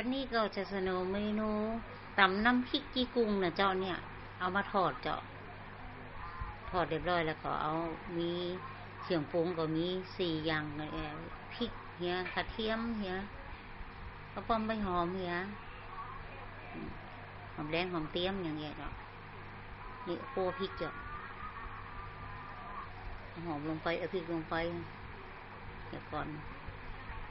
ันนี้ก็จะเสนอเมนูตำน้ำพริกกีกุ้งนะเจ้าเนี่ย เอามาทอดเจ้าทอดเรียบร้อยแล้วก็เอามีเสียงปรุงก็มีสี่อย่างพริกเฮียกระเทียมเฮียกระป้อมใบหอมเฮียหอมแดงหอมเตี้ยมอย่างเงี้ยเจ้านี่โป้พริกเจ้าหอมลงไปเอาพริกลงไปเดี๋ยวก่อน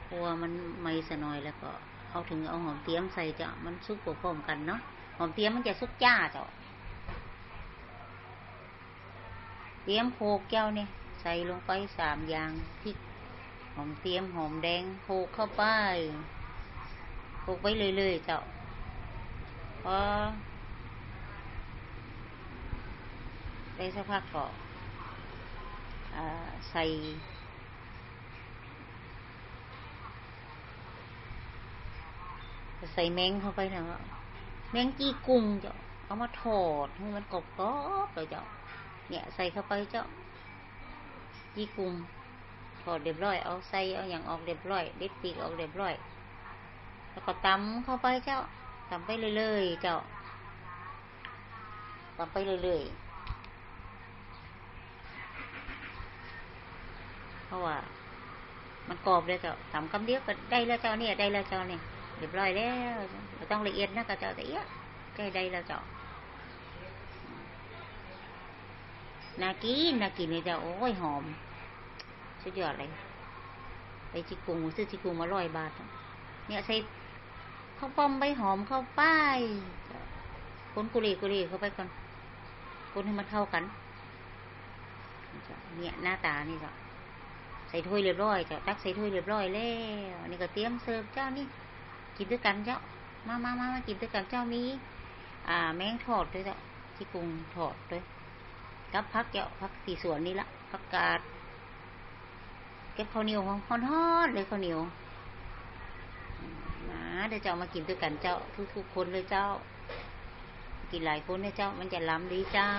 เพราะว่ามันไม่สนอยแล้วก็ เอาถึงเอาหอมเตี้ยมใส่จ้ะมันซุกพร้อมกันเนาะหอมเตี้ยมมันจะซุกจ้าเจ้าเตี้ยมโคกแก้วเนี่ยใส่ลงไปสามอย่างพริกหอมเตี้ยมหอมแดงโคกเข้าไปโคกไปเรื่อยๆเจ้าพอได้สักพักก็ใส่ ใส่แมงเข้าไปนะแมงจีกุ้งเจ้าเอามาทอดให้มันกรอบๆเลยเจ้าเนี่ยใส่เข้าไปเจ้าจีกุ้งทอดเรียบร้อย เอาใส่เอาอย่างออกเรียบร้อยเด็ดปีกออกเรียบร้อย แล้วก็ตำเข้าไปเจ้าตำไปเรื่อยๆเจ้าตำไปเรื่อยๆเพราะว่า มันกรอบเลยเจ้าทำคำเดียวก็ได้แล้วเจ้าเนี่ยได้แล้วเจ้าเนี่ย เรียบร้อยแล้วไม่ต้องละเอียดนะก็เจ้าแต่เอี้ยใกล้ได้แล้วเจ้านากินนากินเนี่ยเจ้าโอ้ยหอม สุดยอดเลยไปจิกุงซื้อจิกุงมาร้อยบาท เนี่ยใส่ข้าวป้อมใบหอมเข้าไปคนกุลีกุลีเข้าไปก่อนคนให้มันเข้ากันเนี่ยหน้าตานี่จ้ะใส่ถ้วยเรียบร้อยจ้ะตักใส่ถ้วยเรียบร้อยแล้วนี่ก็เตรียมเสิร์ฟเจ้านี่ กินด้วยกันเจ้า มามามามากินด้วยกันเจ้ามี อ่า แมงทอดด้วยเจ้าที่กรุงทอดด้วยกับพักเจ้าพักสีสวนนี่ละพักกาดเก็บข้าวเหนียวฮ้อนเลยข้าวเหนียวนะเดี๋ยวเจ้ามากินด้วยกันเจ้าทุกๆคนเลยเจ้า กินหลายคนเลยเจ้า มันจะล้ำดีเจ้า